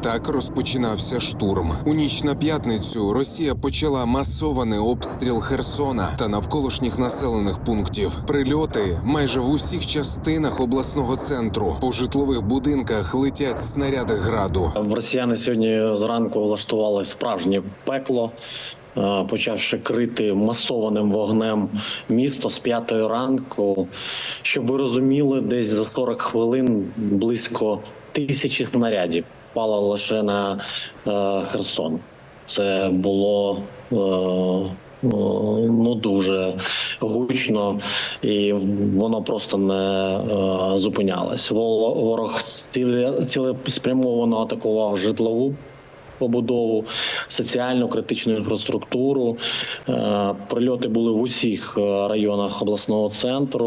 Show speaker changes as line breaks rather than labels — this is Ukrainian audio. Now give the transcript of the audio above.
Так розпочинався штурм. У ніч на п'ятницю Росія почала масований обстріл Херсона та навколишніх населених пунктів. Прильоти майже в усіх частинах обласного центру. По житлових будинках летять снаряди граду.
Росіяни сьогодні зранку влаштували справжнє пекло, е, почавши крити масованим вогнем місто з п'ятої ранку. Щоб ви розуміли, десь за 40 хвилин близько тисячі снарядів впало лише на е, Херсон. Це було. е, Ну дуже гучно, і воно просто не е, зупинялось. Ворог ціле- цілеспрямовано атакував житлову побудову, соціальну критичну інфраструктуру. Е, Прильоти були в усіх е, районах обласного центру.